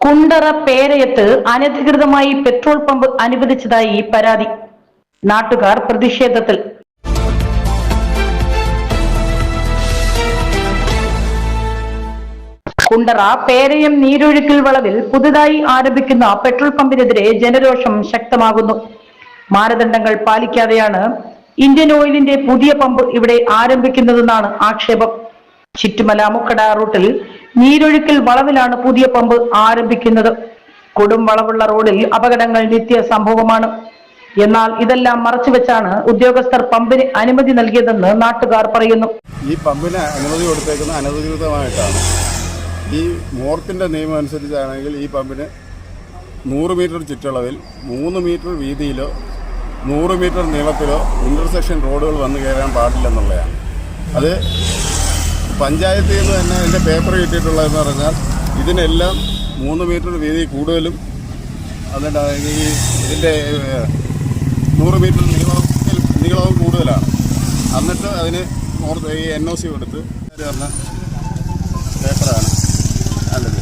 കുണ്ടറ പേരയത്ത് അനധികൃതമായി petrol pump അനുവദിച്ചതായി പരാതി. നാട്ടുകാർ പ്രതിഷേധത്തിൽ. കുണ്ടറ പേരയം നീരൊഴുക്കിൽ വളവിൽ പുതുതായി ആരംഭിക്കുന്ന പെട്രോൾ പമ്പിനെതിരെ ജനരോഷം ശക്തമാകുന്നു. മാനദണ്ഡങ്ങൾ പാലിക്കാതെയാണ് ഇന്ത്യൻ ഓയിലിന്റെ പുതിയ പമ്പ് ഇവിടെ ആരംഭിക്കുന്നതെന്നാണ് ആക്ഷേപം. ചുറ്റുമല മുക്കട റൂട്ടിൽ നീരൊഴുക്കിൽ വളവിലാണ് പുതിയ പമ്പ് ആരംഭിക്കുന്നത്. കൊടും വളവുള്ള റോഡിൽ അപകടങ്ങൾ നിത്യ സംഭവമാണ്. എന്നാൽ ഇതെല്ലാം മറച്ചുവെച്ചാണ് ഉദ്യോഗസ്ഥർ പമ്പിന് അനുമതി നൽകിയതെന്ന് നാട്ടുകാർ പറയുന്നു. ഈ പമ്പിന് അനുമതി കൊടുത്തേക്കുന്നത് അനധികൃതമായിട്ടാണ്. ഈ മോർത്തിന്റെ നിയമം അനുസരിച്ചാണെങ്കിൽ ഈ പമ്പിന് നൂറ് മീറ്റർ ചുറ്റളവിൽ മൂന്ന് മീറ്റർ വീതിയിലോ നൂറ് മീറ്റർ നീളത്തിലോ ഇന്റർസെക്ഷൻ റോഡുകൾ വന്നു കയറാൻ പാടില്ലെന്നുള്ളതാണ്. അത് പഞ്ചായത്തിൽ നിന്ന് തന്നെ അതിന്റെ പേപ്പർ കിട്ടിയിട്ടുള്ളതെന്ന് പറഞ്ഞാൽ ഇതിനെല്ലാം മൂന്ന് മീറ്റർ വീതി കൂടുതലും അതിന്റെ ഈ ഇതിന്റെ നൂറ് മീറ്റർ നീളവും നീളവും കൂടുതലാണ്. എന്നിട്ട് അതിന് ഈ എൻ ഒ സി കൊടുത്ത് പറഞ്ഞ പേപ്പറാണ് നല്ലത്.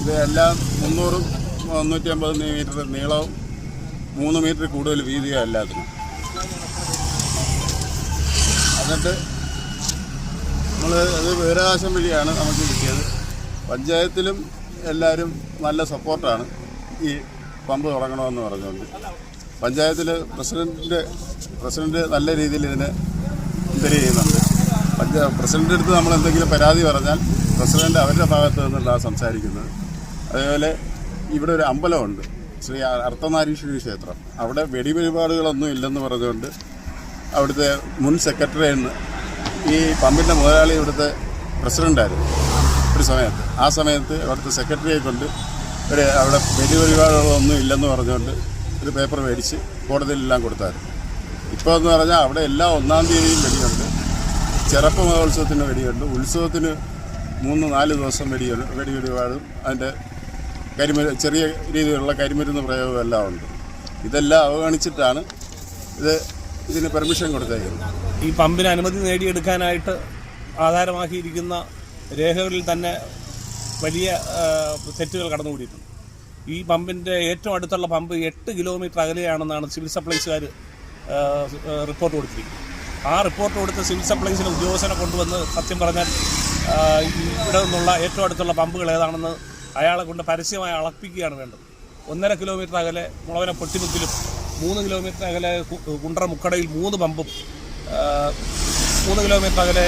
ഇത് എല്ലാം മുന്നൂറും മുന്നൂറ്റി അമ്പത് മീറ്റർ നീളവും മൂന്ന് മീറ്റർ കൂടുതൽ വീതിയും എല്ലാത്തിനും. എന്നിട്ട് നമ്മൾ അത് ബഹിരാകാശം വഴിയാണ് നമുക്ക് കിട്ടിയത്. പഞ്ചായത്തിലും എല്ലാവരും നല്ല സപ്പോർട്ടാണ് ഈ പമ്പ് തുടങ്ങണമെന്ന് പറഞ്ഞുകൊണ്ട്. പഞ്ചായത്തിൽ പ്രസിഡന്റിന്റെ പ്രസിഡന്റ് നല്ല രീതിയിൽ ഇതിനെ ഇന്റർ ചെയ്യുന്നുണ്ട്. പഞ്ചാ പ്രസിഡന്റ് അടുത്ത് നമ്മൾ എന്തെങ്കിലും പരാതി പറഞ്ഞാൽ പ്രസിഡന്റ് അവരുടെ ഭാഗത്ത് നിന്നുള്ള സംസാരിക്കുന്നത്. അതേപോലെ ഇവിടെ ഒരു അമ്പലമുണ്ട് ശ്രീ അർത്ഥനാരീശ്വരി ക്ഷേത്രം. അവിടെ വെടിവഴിപാടുകളൊന്നും ഇല്ലെന്ന് പറഞ്ഞുകൊണ്ട് അവിടുത്തെ മുൻ സെക്രട്ടറിയെന്ന് ഈ പമ്പിന്റെ മുതലാളി ഇവിടുത്തെ പ്രസിഡന്റായിരുന്നു ഒരു സമയത്ത്. ആ സമയത്ത് അവിടുത്തെ സെക്രട്ടറിയെ കൊണ്ട് ഒരു അവിടെ വലിയ ഒരുപാടുകളൊന്നും ഇല്ലെന്ന് പറഞ്ഞുകൊണ്ട് ഒരു പേപ്പർ മേടിച്ച് കോടതിയിലെല്ലാം കൊടുത്തായിരുന്നു. ഇപ്പോൾ എന്ന് പറഞ്ഞാൽ അവിടെ എല്ലാ ഒന്നാം തീയതിയും വെടിയുണ്ട്. ചെറുപ്പ മഹോത്സവത്തിന് വെടിയുണ്ട്. ഉത്സവത്തിന് മൂന്ന് നാല് ദിവസം വെടിയുണ്ട്. വെടി വെടിപാടും അതിന്റെ കരിമരു ചെറിയ രീതിയിലുള്ള കരിമരുന്ന് പ്രയോഗം എല്ലാം ഉണ്ട്. ഇതെല്ലാം അവഗണിച്ചിട്ടാണ് ഇത് ഇതിന് പെർമിഷൻ കൊടുത്തേക്കുന്നത്. ഈ പമ്പിന് അനുമതി നേടിയെടുക്കാനായിട്ട് ആധാരമാക്കിയിരിക്കുന്ന രേഖകളിൽ തന്നെ വലിയ തെറ്റുകൾ കടന്നുകൂടിയിട്ടുണ്ട്. ഈ പമ്പിന്റെ ഏറ്റവും അടുത്തുള്ള പമ്പ് എട്ട് കിലോമീറ്റർ അകലെയാണെന്നാണ് സിവിൽ സപ്ലൈസുകാർ റിപ്പോർട്ട് കൊടുത്തിരിക്കുന്നത്. ആ റിപ്പോർട്ട് കൊടുത്ത് സിവിൽ സപ്ലൈസിലെ ഉദ്യോഗസ്ഥനെ കൊണ്ടുവന്ന് സത്യം പറഞ്ഞാൽ ഇവിടെ നിന്നുള്ള ഏറ്റവും അടുത്തുള്ള പമ്പുകൾ ഏതാണെന്ന് അയാളെ കൊണ്ട് പരസ്യമായി അളപ്പിക്കുകയാണ് വേണ്ടത്. ഒന്നര കിലോമീറ്റർ അകലെ മുളവന പൊട്ടിമുക്കിലും മൂന്ന് കിലോമീറ്റർ അകലെ കുണ്ടറ മുക്കടയിൽ മൂന്ന് പമ്പും മൂന്ന് കിലോമീറ്റർ അകലെ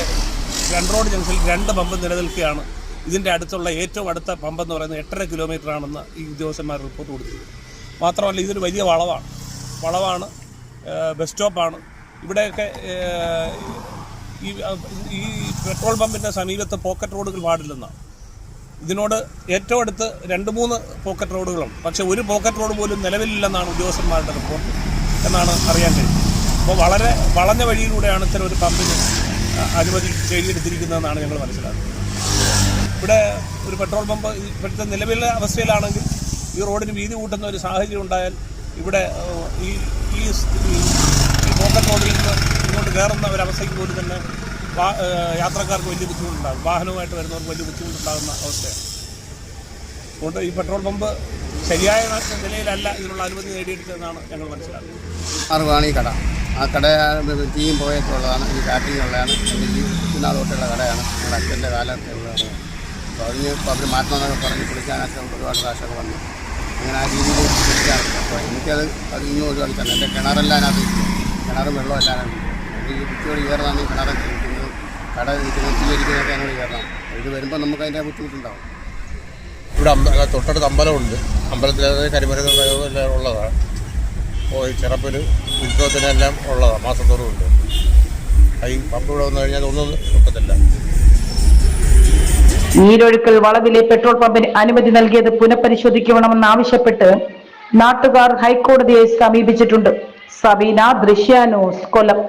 രണ്ട് റോഡ് ജംഗ്ഷനിൽ രണ്ട് പമ്പ് നിലനിൽക്കുകയാണ്. ഇതിന്റെ അടുത്തുള്ള ഏറ്റവും അടുത്ത പമ്പ് എന്ന് പറയുന്നത് എട്ടര കിലോമീറ്റർ ആണെന്ന് ഈ ഉദ്യോഗസ്ഥന്മാർ റിപ്പോർട്ട് കൊടുത്തു മാത്രമല്ല ഇതൊരു വലിയ വളവാണ്. വളവാണ് ബസ് സ്റ്റോപ്പാണ് ഇവിടെയൊക്കെ ഈ ഈ പെട്രോൾ പമ്പിന്റെ സമീപത്ത് പോക്കറ്റ് റോഡുകൾ പാടില്ലെന്നാണ് ഇതിനോട് ഏറ്റവും അടുത്ത് രണ്ട് മൂന്ന് പോക്കറ്റ് റോഡുകളുണ്ട് പക്ഷേ ഒരു പോക്കറ്റ് റോഡ് പോലും നിലവിലില്ലെന്നാണ് ഉദ്യോഗസ്ഥന്മാരുടെ റിപ്പോർട്ട് എന്നാണ് അറിയാൻ കഴിയുന്നത്. അപ്പോൾ വളരെ വളഞ്ഞ വഴിയിലൂടെയാണ് ഇത്തരം ഒരു പമ്പിന് അനുമതി ചെയ്തെടുത്തിരിക്കുന്നതെന്നാണ് ഞങ്ങൾ മനസ്സിലാക്കുന്നത്. ഇവിടെ ഒരു പെട്രോൾ പമ്പ് ഇപ്പോഴത്തെ നിലവിലെ അവസ്ഥയിലാണെങ്കിൽ ഈ റോഡിന് വീതി കൂട്ടുന്ന ഒരു സാഹചര്യം ഉണ്ടായാൽ ഇവിടെ ഈ ഈ പോക്കറ്റ് റോഡിൽ നിന്ന് ഇങ്ങോട്ട് കയറുന്ന ഒരവസ്ഥയ്ക്ക് പോലും തന്നെ യാത്രക്കാർക്ക് വലിയ ബുദ്ധിമുട്ടുണ്ടാകും. വാഹനവുമായിട്ട് വരുന്നവർക്ക് വലിയ ബുദ്ധിമുട്ടുണ്ടാകുന്ന അവസ്ഥയാണ്. അതുകൊണ്ട് ഈ പെട്രോൾ പമ്പ് ശരിയായ നിലയിലല്ല ഇതിനുള്ള അനുമതി നേടിയെടുത്തതെന്നാണ് ഞങ്ങൾ മനസ്സിലാക്കുന്നത്. അറിവാണ് ഈ കട. ആ കട ടീം പോയൊക്കെ ഉള്ളതാണ് ഈ കാറ്ററിംഗ് ഉള്ളതാണ്. ഇന്നാൾ തൊട്ടുള്ള കടയാണ്. ഞങ്ങളുടെ അച്ഛന്റെ കാലത്തുള്ളതാണ് അപ്പോൾ അതിന് ഇപ്പോൾ അവർ മാറ്റണമെന്നൊക്കെ പറഞ്ഞ് കുളിക്കാനൊക്കെ ഒരുപാട് പ്രാവശ്യമൊക്കെ വന്നു. അങ്ങനെ ആ രീതിയിൽ കുളിക്കാറ്. അപ്പോൾ എനിക്കത് അത് ഇന്നും ഒരുപാട് തന്നെ എന്റെ കിണറെല്ലാം അതിനകത്ത്. കിണറും വെള്ളം എല്ലാം. ഈ കുറ്റിയോട് കയറുന്നതാണ് ഈ കിണറൊക്കെ ഇരിക്കുന്നത് കട ഇരിക്കുന്നത് തീ ഇരിക്കുന്നതൊക്കെ അങ്ങോട്ട് കയറണം. ഇത് വരുമ്പോൾ നമുക്ക് അതിന്റെ ബുദ്ധിമുട്ടുണ്ടാവും. ഇവിടെ അമ്പ തൊട്ടടുത്ത് അമ്പലമുണ്ട്. അമ്പലത്തിൽ അതായത് കരിമരുന്ന് ഉള്ളതാണ്. ഈ ചിറപ്പിൽ ഉത്സവത്തിനെല്ലാം ഉള്ളതാണ് മാസത്തോറും ഉണ്ട്. ഈ പമ്പ് ഇവിടെ വന്നു കഴിഞ്ഞാൽ ഒന്നും ഒക്കത്തില്ല. നീരൊഴുക്കൽ വളവിലെ പെട്രോൾ പമ്പിന് അനുമതി നൽകിയത് പുനഃപരിശോധിക്കണമെന്നാവശ്യപ്പെട്ട് നാട്ടുകാർ ഹൈക്കോടതിയെ സമീപിച്ചിട്ടുണ്ട്. സബീന ദൃശ്യാനോസ് കൊല്ലം.